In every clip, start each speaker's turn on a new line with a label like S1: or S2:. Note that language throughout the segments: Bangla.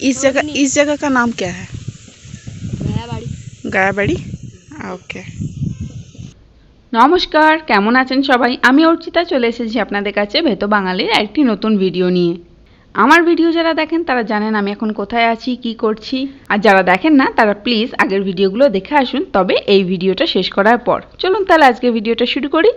S1: इस जगह इस जगह का नाम क्या है
S2: ভাড়াবাড়ি
S1: गायाबाड़ी ओके
S3: নমস্কার কেমন আছেন সবাই আমি অর্চিতা চলে এসেছি আপনাদের কাছে ভেতো বাঙালির একটি নতুন ভিডিও নিয়ে আমার ভিডিও যারা দেখেন তারা জানেন আমি এখন কোথায় আছি কি করছি আর যারা দেখেন না তারা প্লিজ আগের ভিডিওগুলো দেখে আসুন তবে এই ভিডিওটা শেষ করার পর চলুন তাহলে আজকে ভিডিওটা শুরু করি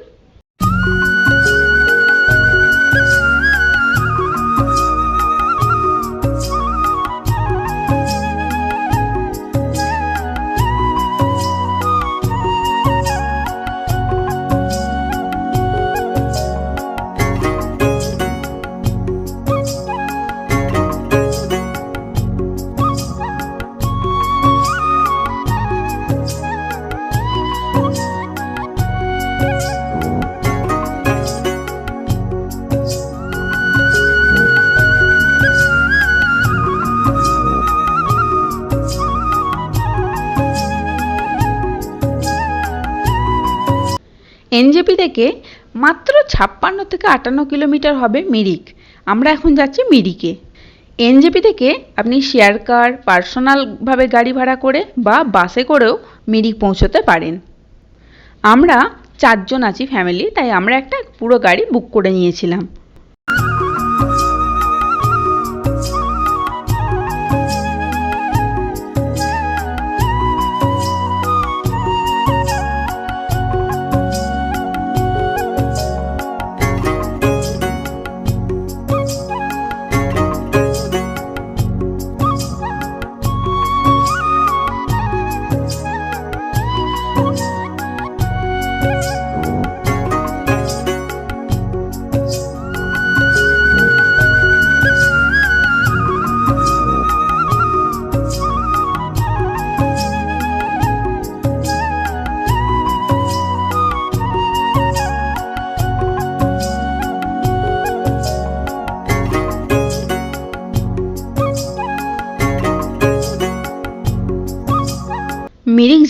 S3: এনজেপি থেকে মাত্র ছাপ্পান্ন থেকে আটান্ন কিলোমিটার হবে মিরিক। আমরা এখন যাচ্ছি মিরিকে। এনজেপি থেকে আপনি শেয়ার কার, পার্সোনালভাবে গাড়ি ভাড়া করে বা বাসে করেও মিরিক পৌঁছতে পারেন। আমরা চারজন আছি ফ্যামিলি, তাই আমরা একটা পুরো গাড়ি বুক করে নিয়েছিলাম।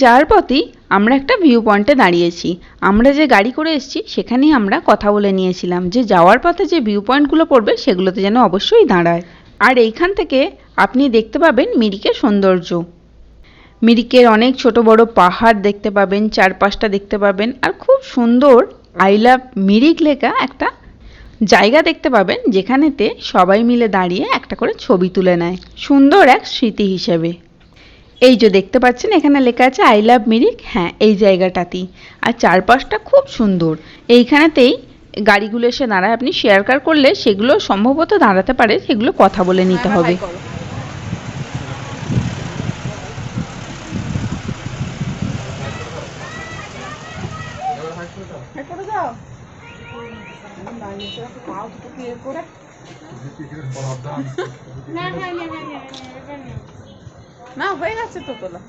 S3: যাওয়ার পথেই আমরা একটা ভিউ পয়েন্টে দাঁড়িয়েছি। আমরা যে গাড়ি করে এসেছি, সেখানেই আমরা কথা বলে নিয়েছিলাম যে যাওয়ার পথে যে ভিউ পয়েন্টগুলো পড়বে, সেগুলোতে যেন অবশ্যই দাঁড়ায়। আর এইখান থেকে আপনি দেখতে পাবেন মিরিকের সৌন্দর্য। মিরিকের অনেক ছোট বড় পাহাড় দেখতে পাবেন, চারপাশটা দেখতে পাবেন, আর খুব সুন্দর আই লাভ মিরিক লেখা একটা জায়গা দেখতে পাবেন, যেখানেতে সবাই মিলে দাঁড়িয়ে একটা করে ছবি তুলে নেয়। সুন্দর এক স্মৃতি হিসেবে। এই যে দেখতে পাচ্ছেন এখানে লেখা আছে আই লাভ মিরিক হ্যাঁ এই জায়গাটাতেই আর চারপাশটা খুব সুন্দর এইখানেতেই গাড়িগুলো এসে দাঁড়ায় আপনি শেয়ার কার করলে সেগুলো সম্ভবত দাঁড়াতে পারে সেগুলো কথা বলে নিতে হবে
S2: না না না না না
S1: হয়ে গেছে তো তোলা।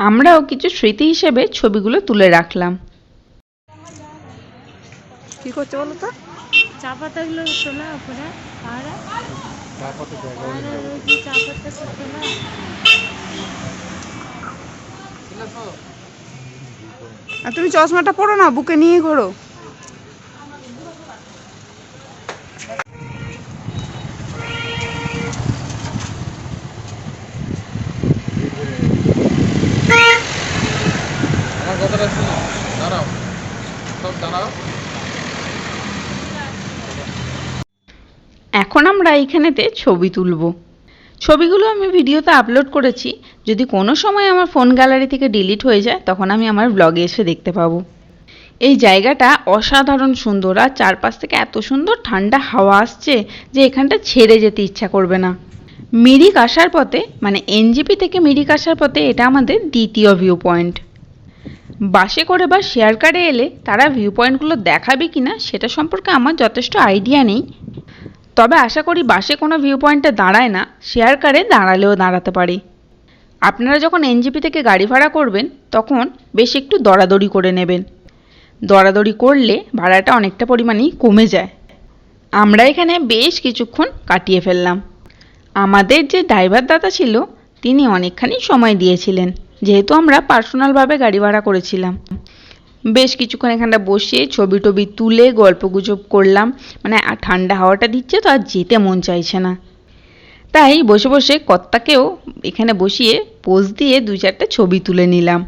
S3: আমরাও কিছু স্মৃতি হিসেবে ছবিগুলো তুলে রাখলাম।
S1: কি করছে বলো তো?
S2: চা পাতাগুলো তোলা উপরে আর চা পাতা সব তোলা।
S1: আর তুমি চশমাটা পরো না বুকে নিয়ে ঘোরো।
S3: এখন আমরা এইখানেতে ছবি তুলব। ছবিগুলো আমি ভিডিওতে আপলোড করেছি। যদি কোনো সময় আমার ফোন গ্যালারি থেকে ডিলিট হয়ে যায়, তখন আমি আমার ব্লগে এসে দেখতে পাবো। এই জায়গাটা অসাধারণ সুন্দর, আর চারপাশ থেকে এত সুন্দর ঠান্ডা হাওয়া আসছে যে এখানটা ছেড়ে যেতে ইচ্ছা করবে না। মিরিক আসার পথে মানে এনজিপি থেকে মিরিক আসার পথে এটা আমাদের দ্বিতীয় ভিউ পয়েন্ট বাসে করে বা শেয়ার কারে এলে তারা ভিউ পয়েন্টগুলো দেখাবে কিনা, সেটা সম্পর্কে আমার যথেষ্ট আইডিয়া নেই। তবে আশা করি বাসে কোনো ভিউ পয়েন্টে দাঁড়ায় না শেয়ার কারে দাঁড়ালেও দাঁড়াতে পারে। আপনারা যখন এনজিপি থেকে গাড়ি ভাড়া করবেন, তখন বেশ একটু দরাদরি করে নেবেন। দরাদরি করলে ভাড়াটা অনেকটা পরিমাণেই কমে যায়। আমরা এখানে বেশ কিছুক্ষণ কাটিয়ে ফেললাম। আমাদের যে ড্রাইভার দাদা ছিল, তিনি অনেকখানি সময় দিয়েছিলেন, যেহেতু আমরা পার্সোনালভাবে গাড়ি ভাড়া করেছিলাম। বেশ কিছুক্ষণ এখানটা বসে ছবি টবি তুলে গল্প গুজব করলাম। মানে ঠান্ডা হাওয়াটা দিচ্ছে তো আর যেতে মন চাইছে না। তাই বসে বসে কর্তাকেও এখানে বসিয়ে পোজ দিয়ে দু চারটে ছবি তুলে নিলাম।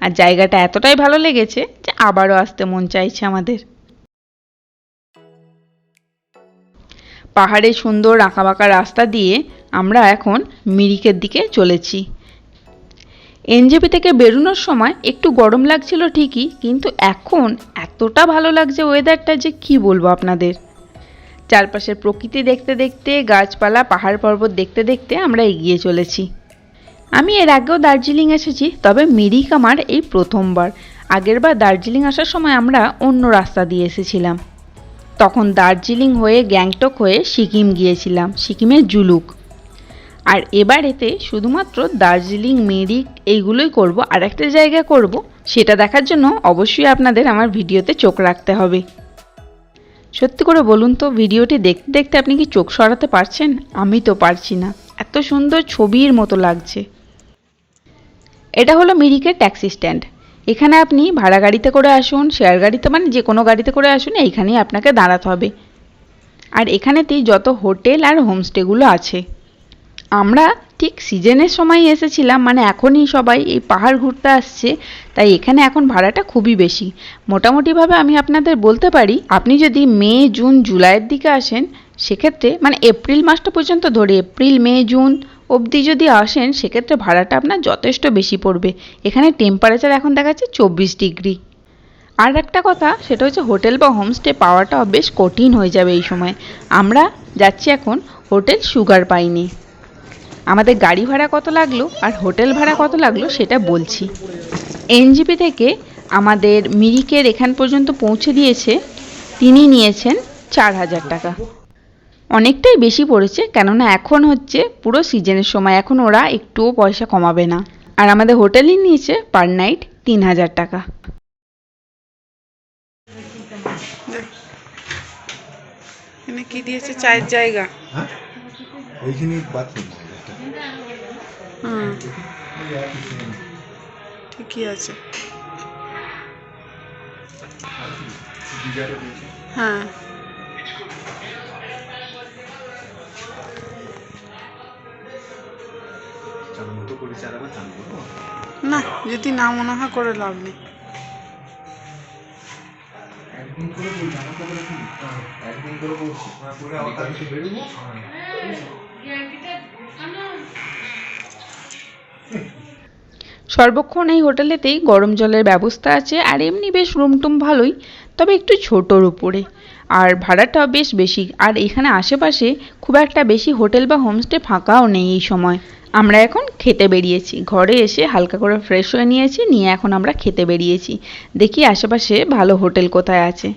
S3: আর জায়গাটা এতটাই ভালো লেগেছে যে আবারও আসতে মন চাইছে আমাদের। পাহাড়ে সুন্দর আঁকাবাঁকা রাস্তা দিয়ে আমরা এখন মিরিকের দিকে চলেছি। এনজেপি থেকে বেরোনোর সময় একটু গরম লাগছিল ঠিকই, কিন্তু এখন এতটা ভালো লাগছে ওয়েদারটা যে কি বলব আপনাদের। চারপাশের প্রকৃতি দেখতে দেখতে, গাছপালা, পাহাড় পর্বত দেখতে দেখতে আমরা এগিয়ে চলেছি। আমি এর আগেও দার্জিলিং এসেছি, তবে মিরিক আমার এই প্রথমবার। আগেরবার দার্জিলিং আসার সময় আমরা অন্য রাস্তা দিয়ে এসেছিলাম। তখন দার্জিলিং হয়ে গ্যাংটক হয়ে সিকিম গিয়েছিলাম, সিকিমের জুলুক। আর এবার এতে শুধুমাত্র দার্জিলিং, মিরিক এইগুলোই করব, আর একটা জায়গা করব, সেটা দেখার জন্য অবশ্যই আপনাদের আমার ভিডিওতে চোখ রাখতে হবে। সত্যি করে বলুন তো, ভিডিওটি দেখতে দেখতে আপনি কি চোখ সরাতে পারছেন? আমি তো পারছি না। এত সুন্দর ছবির মতো লাগছে। এটা হলো মিরিকের ট্যাক্সি স্ট্যান্ড। এখানে আপনি ভাড়া গাড়িতে করে আসুন, শেয়ার গাড়িতে মানে যে কোনো গাড়িতে করে আসুন, এইখানেই আপনাকে দাঁড়াতে হবে। আর এখানেতেই যত হোটেল আর হোমস্টেগুলো আছে। আমরা ঠিক সিজনের সময় এসেছিলাম মানে এখনই সবাই এই পাহাড় ঘুরতে আসছে, তাই এখানে এখন ভাড়াটা খুবই বেশি। মোটামুটিভাবে আমি আপনাদের বলতে পারি, আপনি যদি মে, জুন, জুলাইয়ের দিকে আসেন, সেক্ষেত্রে মানে এপ্রিল মাসটা পর্যন্ত ধরে, এপ্রিল, মে, জুন অবধি যদি আসেন, সেক্ষেত্রে ভাড়াটা আপনার যথেষ্ট বেশি পড়বে। এখানে টেম্পারেচার এখন দেখাচ্ছে চব্বিশ ডিগ্রি। আর একটা কথা, সেটা হচ্ছে হোটেল বা হোমস্টে পাওয়াটাও বেশ কঠিন হয়ে যাবে এই সময়। আমরা যাচ্ছি এখন হোটেল সুগার পাইনি। আমাদের গাড়ি ভাড়া কত লাগল আর হোটেল ভাড়া কত লাগল সেটা বলছি। এনজিপি থেকে আমাদের মিরিকের এখান পর্যন্ত পৌঁছে দিয়েছে তিনি নিয়েছেন চার হাজার টাকা। অনেকটাই বেশি পড়েছে কেননা এখন হচ্ছে পুরো সিজনের সময় এখন ওরা একটুও পয়সা কমাবে না। আর আমাদের হোটেলই নিয়েছে পার নাইট তিন হাজার টাকা।
S1: কি দিয়েছে? চায়ের জায়গা।
S4: হ্যাঁ? ওইখানে বাথরুম।
S1: হুম। ঠিকই আছে। হ্যাঁ। না যদি না মনে হয় করে লাভ নেই।
S4: একদিন করে বলছি একদিন করে বলছি। করে আবার বেরোবো?
S3: সর্বক্ষণ এই হোটেলেতেই গরম জলের ব্যবস্থা আছে, আর এমনি বেশ রুম টুম ভালোই, তবে একটু ছোটোর উপরে। আর ভাড়াটাও বেশ বেশি, আর এখানে আশেপাশে খুব একটা বেশি হোটেল বা হোমস্টে ফাঁকাও নেই এই সময়। আমরা এখন খেতে বেরিয়েছি, ঘরে এসে হালকা করে ফ্রেশ হয়ে নিয়েছি, নিয়ে এখন আমরা খেতে বেরিয়েছি। দেখি আশেপাশে ভালো হোটেল কোথায় আছে।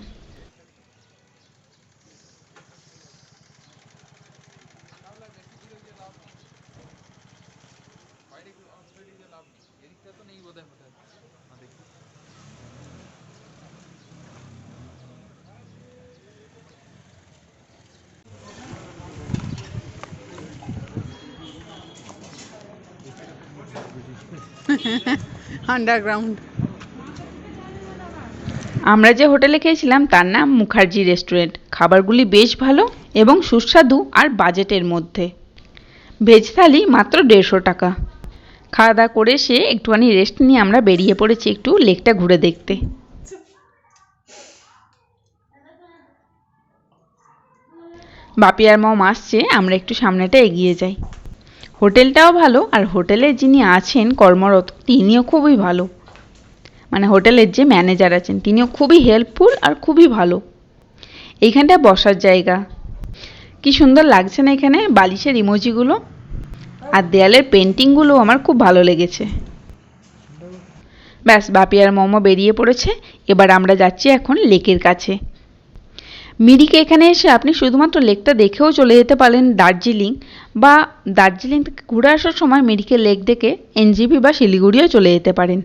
S1: আন্ডারগ্রাউন্ড
S3: আমরা যে হোটেলে খেয়েছিলাম, তার নাম মুখার্জি রেস্টুরেন্ট। খাবারগুলি বেশ ভালো এবং সুস্বাদু আর বাজেটের মধ্যে। ভেজ থালি মাত্র দেড়শো টাকা। খাওয়া দাওয়া করে এসে একটুখানি রেস্ট নিয়ে আমরা বেরিয়ে পড়েছি একটু লেকটা ঘুরে দেখতে। বাপি আর মম আসছে, আমরা একটু সামনেটা এগিয়ে যাই। হোটেলটাও ভালো আর হোটেলে যিনি আছেন কর্মরত, তিনিও খুবই ভালো। মানে হোটেলের যে ম্যানেজার আছেন, তিনিও খুবই হেল্পফুল আর খুবই ভালো। এইখানটা বসার জায়গা। কি সুন্দর লাগছে না এখানে? বালিশের ইমোজিগুলো আর দেয়ালের পেন্টিংগুলো আমার খুব ভালো লেগেছে। ব্যাস বাপি আর মোমো বেরিয়ে পড়েছে। এবার আমরা যাচ্ছি এখন লেকের কাছে। মিরিকে এখানে এসে আপনি শুধুমাত্র লেকটা দেখেও চলে যেতে পারেন দার্জিলিং বা দার্জিলিং থেকে ঘুরে আসার সময় মিরিকে লেক দেখে এনজিপি বা শিলিগুড়িও চলে যেতে পারেন।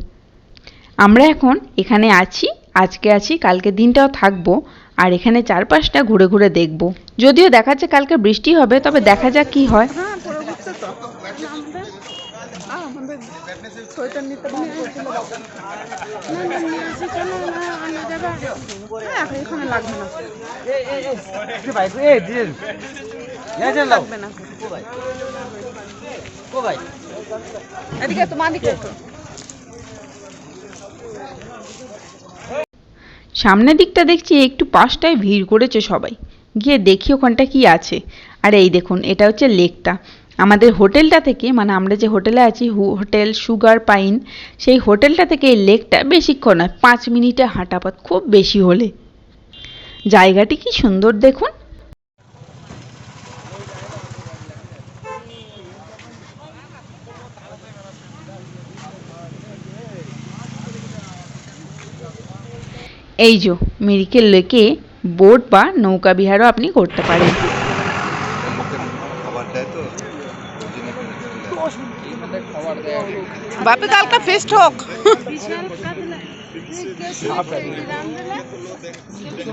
S3: আমরা এখন এখানে আছি, আজকে আছি, কালকে দিনটাও থাকব আর এখানে চারপাশটা ঘুরে ঘুরে দেখব। যদিও দেখাচ্ছে কালকে বৃষ্টি হবে, তবে দেখা যাক কি হয়
S1: হ্যাঁ পরে ঘুরতে তো আমাদের সোয়েটার নিতে
S2: না না নিয়ে আসি চলো না অন্য জায়গায়
S1: হ্যাঁ এখানে লাগবে না। লাগবে না। এদিকে তোমার দিকে
S3: সামনের দিকটা দেখছি একটু পাশটায় ভিড় করেছে সবাই। গিয়ে দেখি ওখানটা কি আছে। আর এই দেখুন এটা হচ্ছে লেকটা। আমাদের হোটেলটা থেকে মানে আমরা যে হোটেলে আছি হোটেল, সুগার, পাইন, সেই হোটেলটা থেকে এই লেকটা বেশিক্ষণ নয়, পাঁচ মিনিটে হাঁটা পথ খুব বেশি হলে। জায়গাটি কি সুন্দর দেখুন। এই যে, মিরিকেল লেকে বোট বা নৌকা বিহারও আপনি করতে পারেন
S4: খাবার দেয় তো
S5: খাবার দেয়
S1: বাপে কালকা ফেস্ট হোক।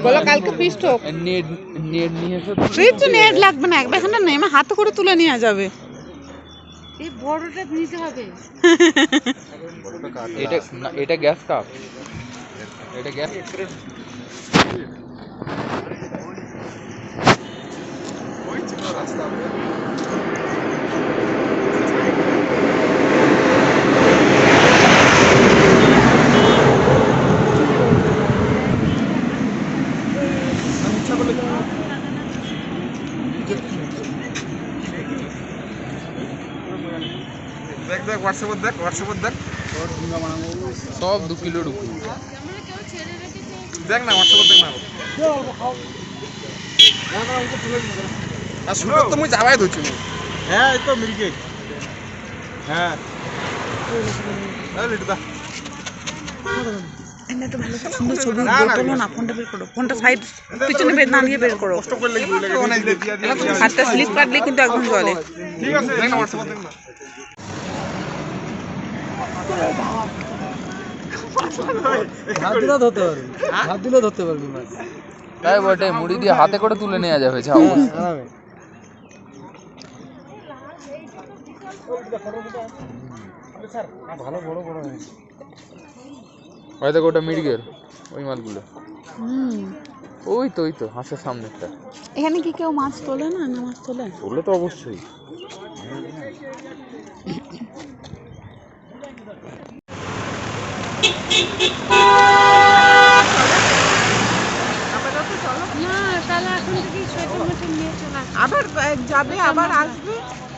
S1: বলো কালকে ফিস্ট হোক।
S5: নেট নেট নিয়ে এসে
S1: ফ্রিজ তো নেট লাগবে না একবার এখানে নেমে হাতে করে তুলে নিয়ে যাবে।
S2: এই বড়টা নিতে হবে।
S5: এটা এটা গ্যাস কাপ। এটা গ্যাস।
S4: দেখ দেখ হোয়াটসঅ্যাপে দেখ হোয়াটসঅ্যাপে দেখ।
S5: সব দু
S2: ছেড়ে রেখেছে
S4: দেখ না হোয়াটসঅ্যাপে দেখ না। আর শুনে তো মুই যাবাই ধরছি হ্যাঁ এই তো মিলকে। হ্যাঁ। এই লিটুদা
S1: এনে তো ভালো সুন্দর ছবি বের না ফোনটা বের করো ফোনটা সাইড পিছনে বের বের করো। হাতটা স্লিপ কাটলে কিন্তু একদম জলে।
S4: ঠিক আছে না
S5: তাই বটে মুড়ি দিয়ে হাতে করে তুলে নেওয়া যাবে। হয়তো ওটা মির্গের ওই মালগুলো।
S1: হুম।
S5: ওই তো ওই তো হাঁসের সামনেরটা।
S1: এখানে কি কেউ মাছ তোলে না? না মাছ তোলে?
S5: ওগুলো তো অবশ্যই
S2: না তাহলে এখন থেকে সোয়েটার মোটর নিয়ে চলে আসো
S1: আবার যাবে আবার আসবে?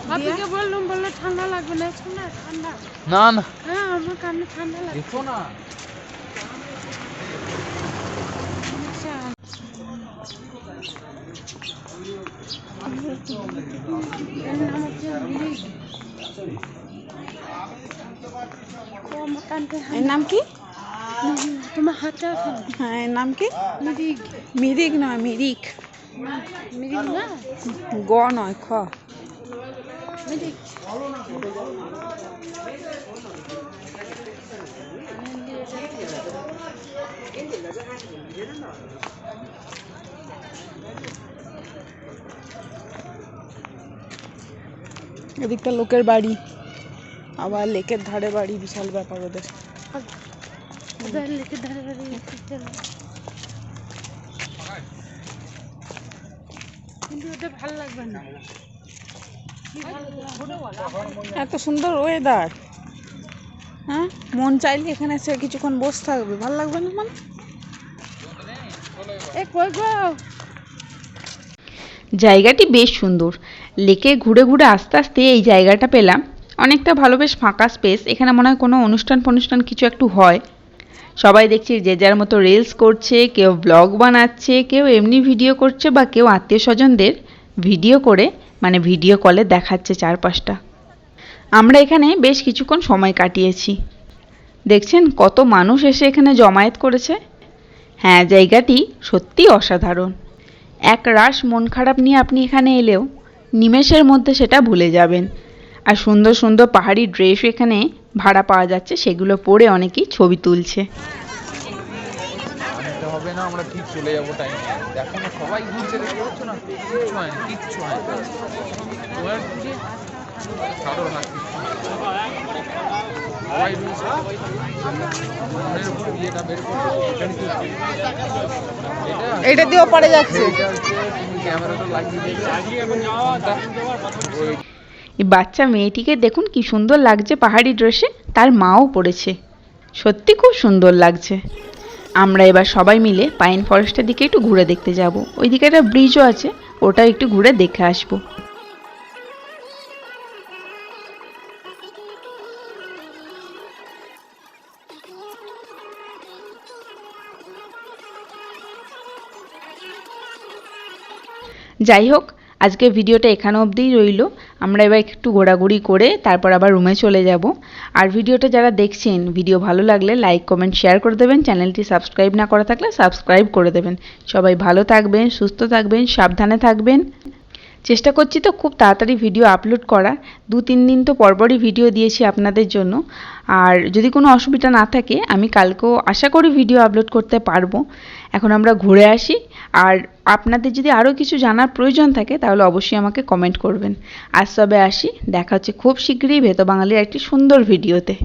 S2: বাপিকে বললাম বলল ঠান্ডা লাগবে না এসো ঠান্ডা।
S5: না না।
S2: হ্যাঁ আমার কানে ঠান্ডা লাগবে
S5: দেখো না
S2: আচ্ছা এর নাম হচ্ছে ব্রিজ ও আমার কানতে
S1: এর নাম কি?
S2: তোমার হাতটা
S1: হ্যাঁ এর নাম কি?
S2: মিরিক।
S1: মিরিক নয় মিরিক।
S2: মিরিক না?
S1: গ নয় খ।
S2: মিরিক।
S1: এদিকটা লোকের বাড়ি। আবার লেকের ধারে বাড়ি বিশাল ব্যাপার ওদের।
S2: ওদের লেকে ধারে ধারে কিন্তু ওটা ভালো লাগবে না। কি ভালো লাগবে?
S1: এত সুন্দর ওয়েদার হ্যাঁ? মন চাইলে এখানে এসে কিছুক্ষণ বসে থাকবে। ভালো লাগবে না মানে?
S2: এ কই গো?
S3: জায়গাটি বেশ সুন্দর। লেকে ঘুরে ঘুরে আস্তে আস্তে এই জায়গাটা পেলাম। অনেকটা ভালো বেশ ফাঁকা স্পেস এখানে মনে হয় কোনো অনুষ্ঠান ফনুষ্ঠান কিছু একটু হয়। সবাই দেখছি যে যার মতো রিলস করছে, কেউ ব্লগ বানাচ্ছে, কেউ এমনি ভিডিও করছে বা কেউ আত্মীয় স্বজনদের ভিডিও করে মানে ভিডিও কলে দেখাচ্ছে চারপাশটা। আমরা এখানে বেশ কিছুক্ষণ সময় কাটিয়েছি। দেখছেন কত মানুষ এসে এখানে জমায়েত করেছে? হ্যাঁ জায়গাটি সত্যিই অসাধারণ। এক রাশ মন খারাপ নিয়ে আপনি এখানে এলেও নিমেষের মধ্যে সেটা ভুলে যাবেন। আর সুন্দর সুন্দর পাহাড়ি ড্রেস এখানে ভাড়া পাওয়া যাচ্ছে সেগুলো পরে অনেকেই ছবি তুলছে।
S5: হবে না আমরা ঠিক চলে যাব টাইম দেখো না সবাই ঘুরছে দেখতে পাচ্ছ না? কিচ্ছু হয় কিচ্ছু হয় না। তোমার কারোর হাত সবাই রয়েছে মনের উপর বিয়েটা বের করব এখানে কি এটা
S1: দিয়েও পড়ে যাচ্ছে।
S5: ক্যামেরাটা লাগিয়ে
S3: এই বাচ্চা মেয়েটিকে দেখুন কি সুন্দর লাগছে পাহাড়ি ড্রেসে, তার মাও পড়েছে। সত্যি খুব সুন্দর লাগছে। আমরা এবার সবাই মিলে পাইন ফরেস্টের দিকে একটু ঘুরে দেখতে যাব। ওইদিকে একটা ব্রিজও আছে ওটা একটু ঘুরে দেখে আসব। যাই হোক আজকে ভিডিওটা এখানে অবধিই রইল। আমরা এবার একটু ঘোরাঘুরি করে তারপর আবার রুমে চলে যাব। আর ভিডিওটা যারা দেখছেন, ভিডিও ভালো লাগলে লাইক কমেন্ট শেয়ার করে দেবেন। চ্যানেলটি সাবস্ক্রাইব না করা থাকলে সাবস্ক্রাইব করে দেবেন। সবাই ভালো থাকবেন, সুস্থ থাকবেন, সাবধানে থাকবেন। চেষ্টা করছি তো খুব তাড়াতাড়ি ভিডিও আপলোড করা। দু, তিন দিন তো পরপরই ভিডিও দিয়েছি আপনাদের জন্য। আর যদি কোনো অসুবিধা না থাকে, আমি কালকেও আশা করি ভিডিও আপলোড করতে পারব। এখন আমরা ঘুরে আসি। আর আপনাদের যদি আরও কিছু জানার প্রয়োজন থাকে, তাহলে অবশ্যই আমাকে কমেন্ট করবেন। আজ তবে আসি। দেখা হচ্ছে খুব শীঘ্রই ভেতো বাঙালির একটি সুন্দর ভিডিওতে